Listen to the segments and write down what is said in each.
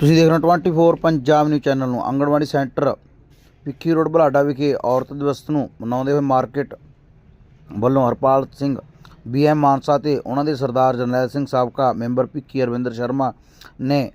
ਤੁਸੀਂ ਦੇਖ ਰਹੇ ਹੋ 24 ਪੰਜਾਬ ਨਿਊਜ਼ ਚੈਨਲ ਨੂੰ, ਆਂਗਣਵਾੜੀ ਸੈਂਟਰ ਵਿੱਕੀ ਰੋਡ, ਬਲਾਡਾ ਵਿਖੇ ਔਰਤ ਦਿਵਸ ਨੂੰ ਮਨਾਉਂਦੇ ਹੋਏ ਮਾਰਕੀਟ ਵੱਲੋਂ ਹਰਪਾਲ ਸਿੰਘ ਬੀਐਮ ਮਾਨਸਾ ਤੇ ਉਹਨਾਂ ਦੇ ਸਰਦਾਰ ਜਰਨੈਲ ਸਿੰਘ ਸਾਬਕਾ ਮੈਂਬਰ ਭਿੱਖੀ ਅਰਵਿੰਦਰ ਸ਼ਰਮਾ ਨੇ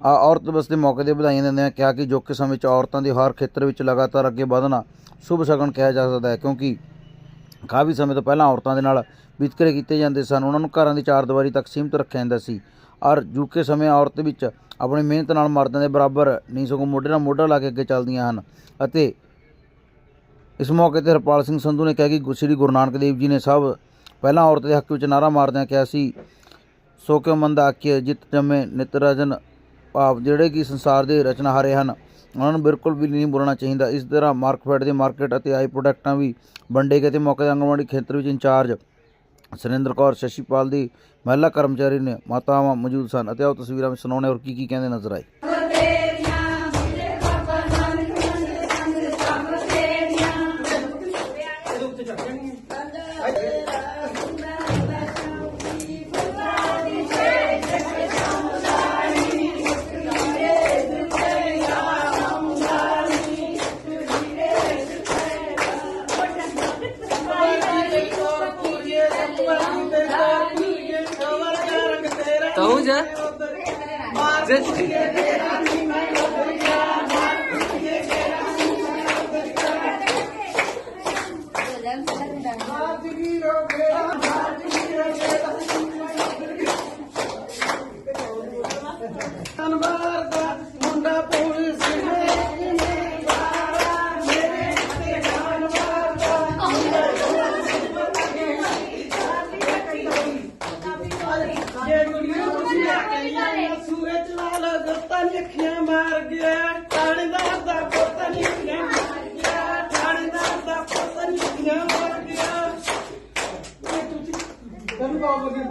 ਆ ਔਰਤ ਦਿਵਸ ਦੇ ਮੌਕੇ ਤੇ ਵਧਾਈਆਂ ਦਿੰਦਿਆਂ ਕਿਹਾ ਕਿ ਜੋ ਕਿ ਸਮੇਂ ਵਿੱਚ ਔਰਤਾਂ ਦੇ ਹਰ ਖੇਤਰ ਵਿੱਚ ਲਗਾਤਾਰ ਅੱਗੇ ਵਧਣਾ ਸ਼ੁਭ ਸ਼ਗਨ ਕਿਹਾ ਜਾ ਸਕਦਾ ਹੈ, ਕਿਉਂਕਿ ਕਾਫੀ ਸਮੇਂ ਤੋਂ ਪਹਿਲਾਂ ਔਰਤਾਂ ਦੇ ਨਾਲ ਵਿਤਕਰੇ ਕੀਤੇ ਜਾਂਦੇ ਸਨ। ਉਹਨਾਂ ਨੂੰ ਘਰਾਂ ਦੀ ਚਾਰਦੀਵਾਰੀ ਤੱਕ ਸੀਮਿਤ ਰੱਖਿਆ ਜਾਂਦਾ ਸੀ। ਔਰ ਜੋਕੇ ਸਮੇਂ ਔਰਤ ਵਿੱਚ ਆਪਣੀ ਮਿਹਨਤ ਨਾਲ ਮਰਦਾਂ ਦੇ ਬਰਾਬਰ ਨਹੀਂ ਸਗੋਂ ਮੋਢੇ ਨਾਲ ਮੋਢਾ ਲਾ ਕੇ ਅੱਗੇ ਚੱਲਦੀਆਂ ਹਨ। ਅਤੇ ਇਸ ਮੌਕੇ ਤੇ ਹਰਪਾਲ ਸਿੰਘ ਸੰਧੂ ਨੇ ਕਿਹਾ ਕਿ ਗੁ- ਸ੍ਰੀ ਗੁਰੂ ਨਾਨਕ ਦੇਵ ਜੀ ਨੇ ਸਭ ਪਹਿਲਾਂ ਔਰਤ ਦੇ ਹੱਕ ਵਿੱਚ ਨਾਰਾ ਮਾਰਦਿਆਂ ਕਿਹਾ ਸੀ, ਸੋ ਕਿਉ ਮੰਦ ਆਖੀਏ ਜਿਤ ਜੰਮੇ ਨਿਤ ਰਜਨ ਭਾਵ ਜਿਹੜੇ ਕਿ ਸੰਸਾਰ ਦੇ ਰਚਨਹਾਰੇ ਹਨ। ਉਹਨਾਂ ਨੂੰ ਬਿਲਕੁਲ ਵੀ ਨਹੀਂ ਬੋਲਣਾ ਚਾਹੀਦਾ। ਇਸ ਤਰ੍ਹਾਂ ਮਾਰਕਫੈਡ ਦੇ ਮਾਰਕੀਟ ਅਤੇ ਆਈ ਪ੍ਰੋਡਕਟਾਂ ਵੀ ਵੰਡੇ ਗਏ ਤੇ ਮੌਕੇ ਤੇ ਆਂਗਣਵਾੜੀ ਖੇਤਰ ਵਿੱਚ ਇੰਚਾਰਜ ਸੁਰਿੰਦਰ ਕੌਰ ਸ਼ਸ਼ੀਪਾਲ ਦੀ ਮਹਿਲਾ ਕਰਮਚਾਰੀ ਨੇ ਮਾਤਾਵਾਂ ਮੌਜੂਦ ਸਨ ਅਤੇ ਉਹ ਤਸਵੀਰਾਂ ਵਿੱਚ ਸੁਣਾਉਣੇ ਔਰ ਕੀ ਕੀ ਕਹਿੰਦੇ ਨਜ਼ਰ ਆਏ। ਮਾਰ ਗਿਆ। ਥਾਣੇਦਾਰ ਦਾ ਪੁੱਤ ਲਿਖੀਆਂ ਮਾਰ ਗਿਆ ਥਾਣੇਦਾਰ ਦਾ ਪੁੱਤ ਲਿਖੀਆਂ ਮਾਰ ਗਿਆ ਤੈਨੂੰ ਬਾਬਾ ਜੀ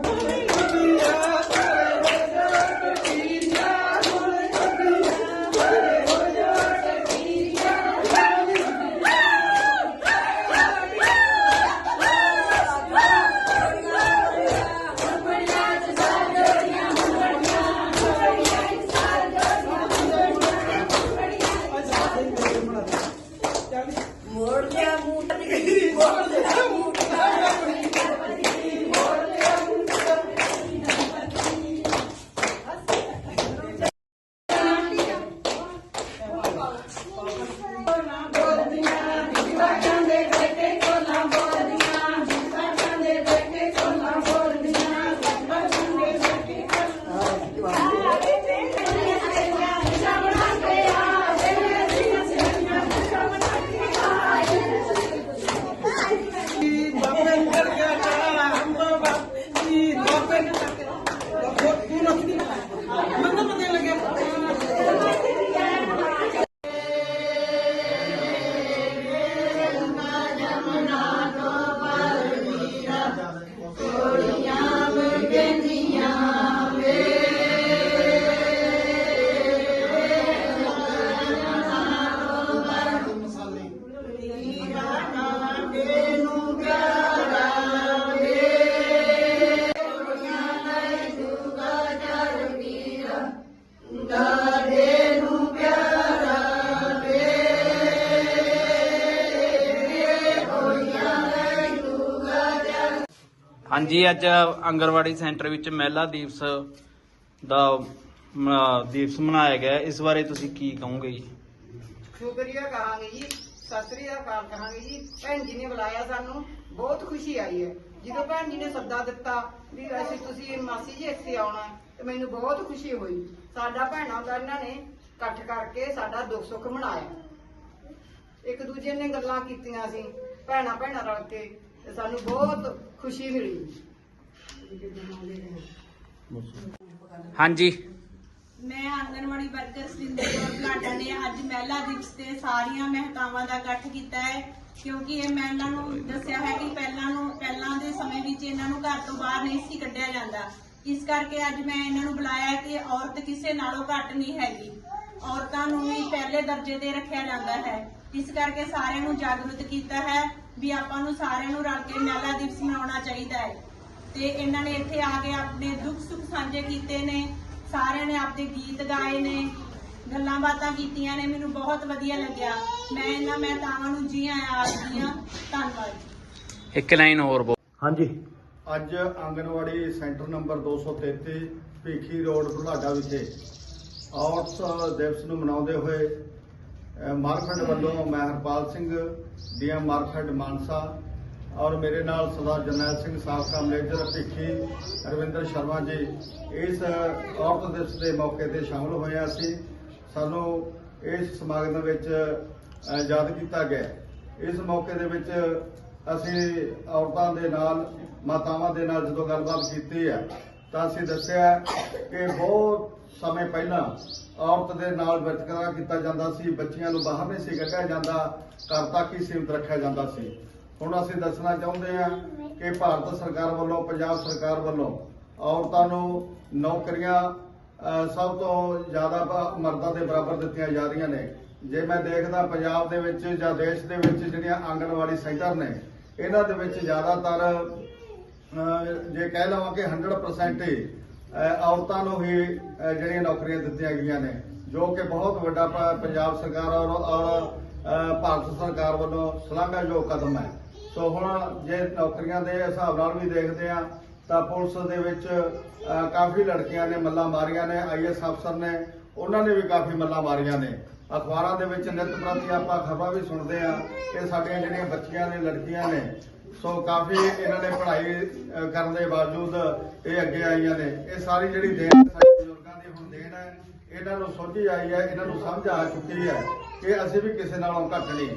ਹਾਂਜੀ ਅੱਜ ਆਂਗਣਵਾੜੀ ਸੈਂਟਰ ਵਿੱਚ ਮਹਿਲਾ ਦਿਵਸ ਦਾ ਮ- ਦਿਵਸ ਮਨਾਇਆ ਗਿਆ। ਹੈ। ਇਸ ਬਾਰੇ ਤੁਸੀਂ ਕੀ ਕਹੋਗੇ ਜੀ? ਸ਼ੁਕਰੀਆ ਕਹਾਂਗੇ ਜੀ। ਸਤਿ ਸ੍ਰੀ ਅਕਾਲ ਕਹਾਂਗੇ ਜੀ। ਭੈਣ ਜੀ ਨੇ ਬੁਲਾਇਆ ਸਾਨੂੰ। ਬਹੁਤ ਖੁਸ਼ੀ ਆਈ ਹੈ। ਜਦੋਂ ਭੈਣ ਜੀ ਨੇ ਸੱਦਾ ਦਿੱਤਾ ਵੀ ਅਸੀਂ ਤੁਸੀਂ ਮਾਸੀ ਜੀ ਇੱਥੇ ਆਉਣਾ ਹੈ, ਤੇ ਮੈਨੂੰ ਬਹੁਤ ਖੁਸ਼ੀ ਹੋਈ। ਸਾਡਾ ਭੈਣਾਂ ਦਾ ਇਹਨਾਂ ਨੇ ਇਕੱਠ ਕਰਕੇ ਸਾਡਾ ਦੁੱਖ ਸੁੱਖ ਮਨਾਇਆ। ਇੱਕ ਦੂਜੇ ਨੇ ਗੱਲਾਂ ਕੀਤੀਆਂ ਸੀ ਭੈਣਾਂ ਭੈਣਾਂ ਰਲ ਕੇ। ਤੇ ਸਾਨੂੰ ਬਹੁਤ ਖੁਸ਼ੀ ਮਿਲੀ। ਹਾਂਜੀ। ਮੈਂ ਆਂਗਨਵਾੜੀ ਵਰਕਰ ਸਿੰਦਰ ਕੌਰ ਬਲਾਡਾ ਨੇ ਅੱਜ ਮਹਿਲਾ ਦਿਵਸ ਤੇ ਸਾਰੀਆਂ ਮਹਿਤਾਵਾਂ ਦਾ ਇਕੱਠ ਕੀਤਾ ਹੈ ਕਿਉਂਕਿ ਇਹ ਮਹਿਲਾ ਨੂੰ ਦੱਸਿਆ ਹੈ ਕਿ ਪਹਿਲਾਂ ਨੂੰ ਪਹਿਲਾਂ ਦੇ ਸਮੇਂ ਵਿੱਚ ਇਹਨਾਂ ਨੂੰ ਘਰ ਤੋਂ ਬਾਹਰ ਨਹੀਂ ਸੀ ਕੱਢਿਆ ਜਾਂਦਾ। ਇਸ ਕਰਕੇ ਅੱਜ ਮੈਂ ਇਹਨਾਂ ਨੂੰ ਬੁਲਾਇਆ ਕਿ ਔਰਤ ਕਿਸੇ ਨਾਲੋਂ ਘੱਟ ਨਹੀਂ ਹੈਗੀ। ਔਰਤਾਂ ਨੂੰ ਵੀ ਪਹਿਲੇ ਦਰਜੇ ਤੇ ਰੱਖਿਆ ਜਾਂਦਾ ਹੈ। ਇਸ ਕਰਕੇ ਸਾਰਿਆਂ ਨੂੰ ਜਾਗਰੂਕ ਕੀਤਾ ਹੈ। ਵੀ ਆਪਾਂ ਨੂੰ ਸਾਰਿਆਂ ਨੂੰ ਰਲ ਕੇ ਮਹਿਲਾ ਦਿਵਸ ਮਨਾਉਣਾ ਚਾਹੀਦਾ ਹੈ। ਤੇ ਇਹਨਾਂ ਨੇ ਇੱਥੇ ਆ ਕੇ ਆਪਣੇ ਦੁੱਖ ਸੁੱਖ ਸਾਂਝੇ ਕੀਤੇ ਨੇ ਸਾਰਿਆਂ ਨੇ ਆਪਦੇ ਗੀਤ ਗਾਏ ਨੇ ਗੱਲਾਂ ਬਾਤਾਂ ਕੀਤੀਆਂ ਨੇ ਮੈਨੂੰ ਬਹੁਤ ਵਧੀਆ ਲੱਗਿਆ। ਮੈਂ ਇਹਨਾਂ ਮਹਿਤਾਵਾਂ ਨੂੰ ਜੀ ਆਇਆਂ ਆਖਦੀ ਹਾਂ ਧੰਨਵਾਦ। ਇੱਕ ਲਾਈਨ ਹੋਰ ਬੋਲ ਹਾਂਜੀ। ਅੱਜ anganwadi centre number 233 Bhikhi road Budhlada ਵਿਖੇ ਔਰਤ ਦਿਵਸ ਨੂੰ ਮਨਾਉਂਦੇ ਹੋਏ ਮਾਰਕਫੈਡ ਵੱਲੋਂ ਮੈਂ ਹਰਪਾਲ ਸਿੰਘ ਡੀਐਮ ਮਾਰਕਫੈਡ ਮਾਨਸਾ ਔਰ ਮੇਰੇ ਨਾਲ ਸਰਦਾਰ ਜਰਨੈਲ ਸਿੰਘ ਸਾਬਕਾ ਮੈਨੇਜਰ ਭਿੱਖੀ ਰਵਿੰਦਰ ਸ਼ਰਮਾ ਜੀ ਇਸ ਔਰਤ ਦਿਵਸ ਦੇ ਮੌਕੇ ਤੇ ਸ਼ਾਮਲ ਹੋਇਆ ਸੀ ਸਾਨੂੰ ਇਸ ਸਮਾਗਮ ਵਿੱਚ ਯਾਦ ਕੀਤਾ ਗਿਆ ਇਸ ਮੌਕੇ ਦੇ ਵਿੱਚ ਅਸੀਂ ਔਰਤਾਂ ਦੇ ਨਾਲ, ਮਾਤਾਵਾਂ ਦੇ ਨਾਲ ਜਦੋਂ ਗੱਲਬਾਤ ਕੀਤੀ ਹੈ ਤਾਂ ਅਸੀਂ ਦੱਸਿਆ ਕਿ ਬਹੁਤ ਸਮੇਂ ਪਹਿਲਾਂ ਔਰਤ ਦੇ ਨਾਲ ਵਿਤਕਰਾ ਕੀਤਾ ਜਾਂਦਾ ਸੀ, ਬੱਚੀਆਂ ਨੂੰ ਬਾਹਰ ਨਹੀਂ ਸੀ, ਕੱਢਿਆ ਜਾਂਦਾ, ਘਰ ਤੱਕ ਹੀ ਸੀਮਿਤ ਰੱਖਿਆ ਜਾਂਦਾ ਸੀ। ਹੁਣ ਅਸੀਂ ਦੱਸਣਾ ਚਾਹੁੰਦੇ ਹਾਂ ਕਿ ਭਾਰਤ ਸਰਕਾਰ ਵੱਲੋਂ, ਪੰਜਾਬ ਸਰਕਾਰ ਵੱਲੋਂ ਔਰਤਾਂ ਨੂੰ ਨੌਕਰੀਆਂ ਸਭ ਤੋਂ ਜ਼ਿਆਦਾ ਮਰਦਾਂ ਦੇ ਬਰਾਬਰ ਦਿੱਤੀਆਂ ਜਾ ਰਹੀਆਂ ਨੇ। ਜੇ ਮੈਂ ਦੇਖਦਾ ਪੰਜਾਬ ਦੇ ਵਿੱਚ ਜਾਂ ਦੇਸ਼ ਦੇ ਵਿੱਚ ਜਿਹੜੀਆਂ ਆਂਗਣਵਾੜੀ ਸੈਂਟਰ ਨੇ, ਇਹਨਾਂ ਦੇ ਵਿੱਚ ਜ਼ਿਆਦਾਤਰ ਜੇ ਕਹਿ ਲਵਾਂ ਕਿ 100% ਹੀ ਔਰਤਾਂ ਨੂੰ ਹੀ ਜਿਹੜੀਆਂ ਨੌਕਰੀਆਂ ਦਿੱਤੀਆਂ ਗਈਆਂ ਨੇ, ਜੋ ਕਿ ਬਹੁਤ ਵੱਡਾ ਪੰਜਾਬ ਸਰਕਾਰ ਔਰ ਔਰ ਭਾਰਤ ਸਰਕਾਰ ਵੱਲੋਂ ਸ਼ਲਾਘਾਯੋਗ ਕਦਮ ਹੈ। ਸੋ ਹੁਣ ਜੇ ਨੌਕਰੀਆਂ ਦੇ ਹਿਸਾਬ ਨਾਲ ਵੀ ਦੇਖਦੇ ਆ ਤਾਂ ਪੁਲਿਸ ਦੇ ਵਿੱਚ ਕਾਫੀ ਲੜਕੀਆਂ ਨੇ ਮੱਲਾਂ ਮਾਰੀਆਂ ਨੇ ਆਈਐਸ ਅਫਸਰ ਨੇ, ਉਹਨਾਂ ਨੇ ਵੀ ਕਾਫੀ ਮੱਲਾਂ ਮਾਰੀਆਂ ਨੇ। ਅਖਬਾਰਾਂ ਦੇ ਵਿੱਚ ਨਿਤ ਪ੍ਰਤੀ ਆਪਾਂ ਖਬਰਾਂ ਵੀ ਸੁਣਦੇ ਆ ਕਿ ਸਾਡੀਆਂ ਜਿਹੜੀਆਂ ਬੱਚੀਆਂ ਨੇ, ਲੜਕੀਆਂ ਨੇ ਸੋ ਕਾਫੀ ਇਹਨਾਂ ਨੇ ਪੜ੍ਹਾਈ ਅਹ, ਕਰਨ ਦੇ ਬਾਵਜੂਦ ਇਹ ਅੱਗੇ ਆਈਆਂ ਨੇ। ਇਹ ਸਾਰੀ ਜਿਹੜੀ ਦੇਣ ਸਾਡੇ ਬਜ਼ੁਰਗਾਂ ਦੀ ਹੁਣ ਦੇਣ ਹੈ ਇਹਨਾਂ ਨੂੰ ਸੋਝੀ ਆਈ ਹੈ ਇਹਨਾਂ ਨੂੰ ਸਮਝ ਆ ਚੁੱਕੀ ਹੈ ਕਿ ਅਸੀਂ ਵੀ ਕਿਸੇ ਨਾਲੋਂ ਘੱਟ ਨਹੀਂ।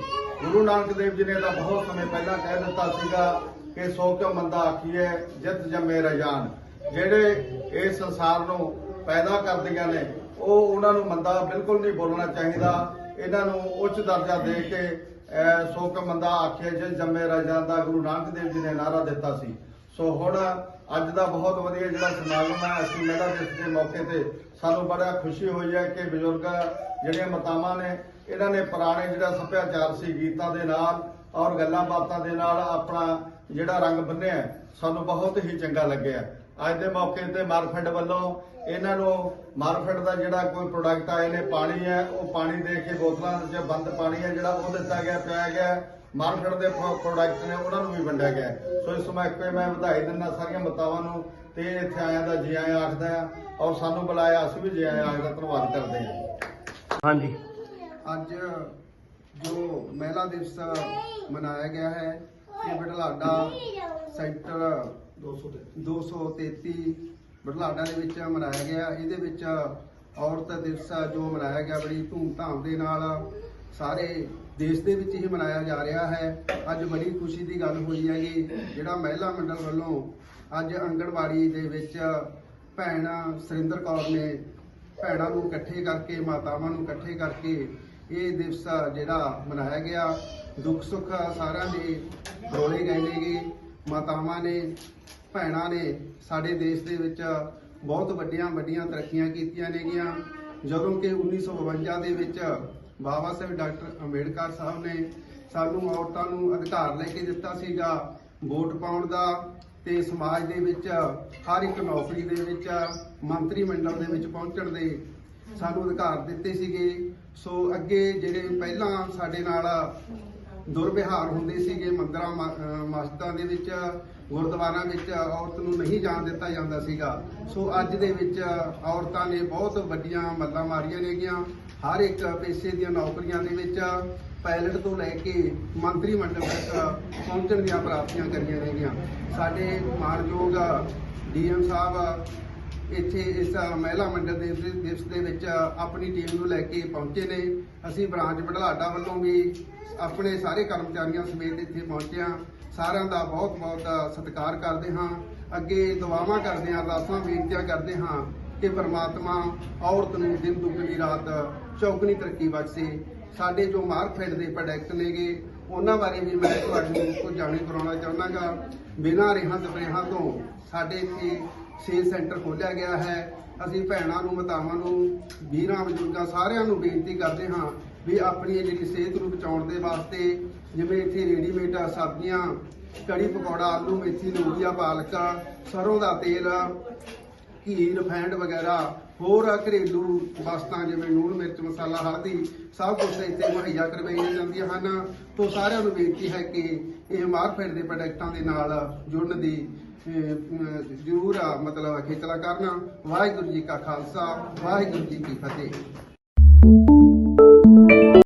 ਗੁਰੂ ਨਾਨਕ ਦੇਵ ਜੀ ਨੇ ਤਾਂ ਬਹੁਤ ਸਮੇਂ ਪਹਿਲਾਂ ਕਹਿ ਦਿੱਤਾ ਸੀਗਾ ਕਿ ਸੋ ਕਿਉ ਮੰਦਾ ਆਖੀਏ ਜਿਤ ਜੰਮੇ ਰਜਾਨ। ਜਿਹੜੇ ਇਸ ਸੰਸਾਰ ਨੂੰ ਪੈਦਾ ਕਰਦੀਆਂ ਨੇ ਉਹ ਉਹਨਾਂ ਨੂੰ ਮੰਦਾ ਬਿਲਕੁਲ ਨਹੀਂ ਬੋਲਣਾ ਚਾਹੀਦਾ। ਇਹਨਾਂ ਨੂੰ ਉੱਚ ਦਰਜਾ ਦੇ ਕੇ ਸੋ ਕਿ ਮੰਦਾ ਆਖੇ ਜੇ ਜੰਮੇ ਰਜਾਨ ਦਾ ਗੁਰੂ ਨਾਨਕ ਦੇਵ ਜੀ ਨੇ ਨਾਰਾ ਦਿੱਤਾ ਸੀ। ਸੋ ਹੁਣ ਅੱਜ ਦਾ ਬਹੁਤ ਵਧੀਆ ਜਿਹੜਾ ਸਮਾਗਮ ਹੈ, ਅਸੀਂ ਮਹਿਲਾ ਦਿਵਸ ਦੇ ਮੌਕੇ ਤੇ ਸਾਨੂੰ ਬੜਾ ਖੁਸ਼ੀ ਹੋਈ ਹੈ ਕਿ ਬਜ਼ੁਰਗ ਜਿਹੜੀਆਂ ਮਾਤਾਵਾਂ ਨੇ, ਇਹਨਾਂ ਨੇ ਪੁਰਾਣੇ ਜਿਹੜਾ ਸੱਭਿਆਚਾਰ ਸੀ ਗੀਤਾਂ ਦੇ ਨਾਲ ਔਰ ਗੱਲਾਂ ਬਾਤਾਂ ਦੇ ਨਾਲ ਆਪਣਾ ਜਿਹੜਾ ਰੰਗ ਬੰਨਿਆ ਸਾਨੂੰ ਬਹੁਤ ਹੀ ਚੰਗਾ ਲੱਗਿਆ। ਅੱਜ ਦੇ ਮੌਕੇ ਤੇ ਮਾਰਫੈਡ ਵੱਲੋਂ ਇਹਨਾਂ ਨੂੰ ਮਾਰਫੈਡ ਦਾ ਜਿਹੜਾ ਕੋਈ ਪ੍ਰੋਡਕਟ ਆਏ ਨੇ ਪਾਣੀ ਹੈ ਉਹ ਪਾਣੀ ਦੇ ਕੇ ਬੋਤਲਾਂ 'ਚ ਬੰਦ ਪਾਣੀ ਹੈ ਜਿਹੜਾ ਉਹ ਦਿੱਤਾ ਗਿਆ ਪਿਆ ਗਿਆ। ਮਾਰਕੀਟ ਦੇ ਪ੍ਰੋਡਕਟ ਨੇ ਉਹਨਾਂ ਨੂੰ ਵੀ ਵੰਡਿਆ ਗਿਆ। ਸੋ ਇਸ ਮੌਕੇ ਮੈਂ ਵਧਾਈ ਦਿੰਦਾ ਸਾਰੀਆਂ ਮਤਾਵਾਂ ਨੂੰ ਤੇ ਇੱਥੇ ਆਇਆਂ ਦਾ ਜੀ ਆਇਆਂ ਆਖਦਾ ਔਰ ਸਾਨੂੰ ਬੁਲਾਇਆ ਅਸੀਂ ਵੀ ਜੀ ਆਇਆਂ ਆਖਦਾ ਧੰਨਵਾਦ ਕਰਦੇ ਹਾਂ। ਹਾਂਜੀ। ਅੱਜ ਜੋ ਮਹਿਲਾ ਦਿਵਸ ਮਨਾਇਆ ਗਿਆ ਹੈ ਇਹ ਬਢਲਾਡਾ ਸੈਕਟਰ 233 ਬਢਲਾਡਾ ਦੇ ਵਿੱਚ ਮਨਾਇਆ ਗਿਆ। ਇਹਦੇ ਵਿੱਚ ਔਰਤ ਦਿਵਸ ਜੋ ਮਨਾਇਆ ਗਿਆ, ਬੜੀ ਧੂਮਧਾਮ ਦੇ ਨਾਲ ਸਾਰੇ ਦੇਸ਼ ਦੇ ਵਿੱਚ ਹੀ ਮਨਾਇਆ ਜਾ ਰਿਹਾ ਹੈ। ਅੱਜ ਬੜੀ ਖੁਸ਼ੀ ਦੀ ਗੱਲ ਹੋਈ ਹੈ ਕਿ ਜਿਹੜਾ ਮਹਿਲਾ ਮੰਡਲ ਵੱਲੋਂ ਅੱਜ ਅੰਗਣਵਾੜੀ ਦੇ ਵਿੱਚ ਭੈਣ ਸੁਰਿੰਦਰ ਕੌਰ ਨੇ ਭੈਣਾਂ ਨੂੰ ਇਕੱਠੇ ਕਰਕੇ, ਮਾਤਾਵਾਂ ਨੂੰ ਇਕੱਠੇ ਕਰਕੇ ਇਹ ਦਿਵਸ ਜਿਹੜਾ ਮਨਾਇਆ ਗਿਆ। ਦੁੱਖ ਸੁੱਖ ਸਾਰਿਆਂ ਦੇ ਰੋਲੇ ਗਏ। ਨੇਗੇ ਮਾਤਾਵਾਂ ਨੇ, ਭੈਣਾਂ ਨੇ ਸਾਡੇ ਦੇਸ਼ ਦੇ ਵਿੱਚ ਬਹੁਤ ਵੱਡੀਆਂ ਵੱਡੀਆਂ ਤਰੱਕੀਆਂ ਕੀਤੀਆਂ ਨੇਗੀਆਂ। ਜਦੋਂ ਕਿ 1952 ਦੇ ਵਿੱਚ ਬਾਬਾ ਸਾਹਿਬ ਡਾਕਟਰ ਅੰਬੇਡਕਰ ਸਾਹਿਬ ਨੇ ਸਾਨੂੰ ਔਰਤਾਂ ਨੂੰ ਅਧਿਕਾਰ ਲੈ ਕੇ ਦਿੱਤਾ ਸੀਗਾ ਵੋਟ ਪਾਉਣ ਦਾ ਤੇ ਸਮਾਜ ਦੇ ਵਿੱਚ ਹਰ ਇੱਕ ਨੌਕਰੀ ਦੇ ਵਿੱਚ ਮੰਤਰੀ ਮੰਡਲ ਦੇ ਵਿੱਚ ਪਹੁੰਚਣ ਦੇ ਸਾਨੂੰ ਅਧਿਕਾਰ ਦਿੱਤੇ ਸੀਗੇ। ਸੋ ਅੱਗੇ ਜਿਹੜੇ ਪਹਿਲਾਂ ਸਾਡੇ ਨਾਲ ਦੁਰਵਿਹਾਰ ਹੁੰਦੇ ਸੀਗੇ, ਮੰਦਰਾਂ, ਮ- ਮਸਜਿਦਾਂ ਦੇ ਵਿੱਚ, ਗੁਰਦੁਆਰਿਆਂ ਵਿੱਚ ਔਰਤ ਨੂੰ ਨਹੀਂ ਜਾਣ ਦਿੱਤਾ ਜਾਂਦਾ ਸੀਗਾ। ਸੋ ਅੱਜ ਦੇ ਵਿੱਚ ਔਰਤਾਂ ਨੇ ਬਹੁਤ ਵੱਡੀਆਂ ਮੱਲਾਂ ਮਾਰੀਆਂ ਨੇਗੀਆਂ। ਹਰ ਇੱਕ ਪੇਸ਼ੇ ਦੀਆਂ ਨੌਕਰੀਆਂ ਦੇ ਵਿੱਚ ਪਾਇਲਟ ਤੋਂ ਲੈ ਕੇ ਮੰਤਰੀ ਮੰਡਲ ਤੱਕ ਪਹੁੰਚਣ ਦੀਆਂ ਪ੍ਰਾਪਤੀਆਂ ਕਰੀਆਂ ਨੇਗੀਆਂ। ਸਾਡੇ ਮਾਨਯੋਗ ਡੀਐਮ ਸਾਹਿਬ ਇੱਥੇ ਇਸ ਮਹਿਲਾ ਮੰਡਲ ਦੇ ਦਿਵਸ ਦੇ ਵਿੱਚ ਆਪਣੀ ਟੀਮ ਨੂੰ ਲੈ ਕੇ ਪਹੁੰਚੇ ਨੇ। ਅਸੀਂ ਬ੍ਰਾਂਚ ਬਢਲਾਡਾ ਵੱਲੋਂ ਵੀ ਆਪਣੇ ਸਾਰੇ ਕਰਮਚਾਰੀਆਂ ਸਮੇਤ ਇੱਥੇ ਪਹੁੰਚੇ ਹਾਂ। ਸਾਰਿਆਂ ਦਾ ਬਹੁਤ ਬਹੁਤ ਸਤਿਕਾਰ ਕਰਦੇ ਹਾਂ। ਅੱਗੇ ਦੁਆਵਾਂ ਕਰਦੇ ਹਾਂ, ਅਰਦਾਸਾਂ, ਬੇਨਤੀਆਂ ਕਰਦੇ ਹਾਂ ਕਿ ਪਰਮਾਤਮਾ ਔਰਤ ਨੂੰ ਦਿਨ ਦੁਗਣੀ ਰਾਤ ਚੌਗਣੀ ਤਰੱਕੀ ਬਖਸ਼ੇ। ਸਾਡੇ ਜੋ ਮਾਰਕਫੈਡ ਦੇ ਪ੍ਰੋਡਕਟ ਨੇਗੇ ਉਹਨਾਂ ਬਾਰੇ ਵੀ ਮੈਂ ਤੁਹਾਨੂੰ ਕੁਝ ਜਾਣੂ ਕਰਾਉਣਾ ਚਾਹੁੰਦਾਗਾ। ਬਿਨਾਂ ਰਿਹਾਂ ਸਪਰੇਹਾਂ ਤੋਂ ਸਾਡੇ ਇੱਥੇ ਸੇਲ ਸੈਂਟਰ ਖੋਲ੍ਹਿਆ ਗਿਆ ਹੈ। ਅਸੀਂ ਭੈਣਾਂ ਨੂੰ, ਮਾਤਾਵਾਂ ਨੂੰ, ਵੀਰਾਂ, ਬਜ਼ੁਰਗਾਂ ਸਾਰਿਆਂ ਨੂੰ ਬੇਨਤੀ ਕਰਦੇ ਹਾਂ ਵੀ ਆਪਣੀ ਜਿਹੜੀ ਸਿਹਤ ਨੂੰ ਬਚਾਉਣ ਦੇ ਵਾਸਤੇ ਜਿਵੇਂ ਇੱਥੇ ਰੈਡੀਮੇਡ, ਸਬਜ਼ੀਆਂ, ਕੜੀ ਪਕੌੜਾ, ਆਲੂ, ਮੇਥੀ ਨੂਰੀਆ ਪਾਲਕ, ਸਰੋਂ ਦਾ ਤੇਲ, ਘੀ ਰਿਫਾਈਂਡ ਵਗੈਰਾ ਹੋਰ ਘਰੇਲੂ ਵਸਤਾਂ ਜਿਵੇਂ ਲੂਣ ਮਿਰਚ ਮਸਾਲਾ ਹਲਦੀ ਸਭ ਕੁਝ ਇੱਥੇ ਮੁਹੱਈਆ ਕਰਵਾਈਆਂ ਜਾਂਦੀਆਂ ਹਨ। ਤੋਂ ਸਾਰਿਆਂ ਨੂੰ ਬੇਨਤੀ ਹੈ ਕਿ ਇਹ ਮਾਰਕਫੈਟ ਦੇ ਪ੍ਰੋਡਕਟਾਂ ਦੇ ਨਾਲ ਜੁੜਨ ਦੀ ਜ਼ਰੂਰ ਆ, ਮਤਲਬ ਖੇਚਲਾ ਕਰਨਾ। ਵਾਹਿਗੁਰੂ ਜੀ ਕਾ ਖਾਲਸਾ ਵਾਹਿਗੁਰੂ ਜੀ ਕੀ ਫਤਿਹ।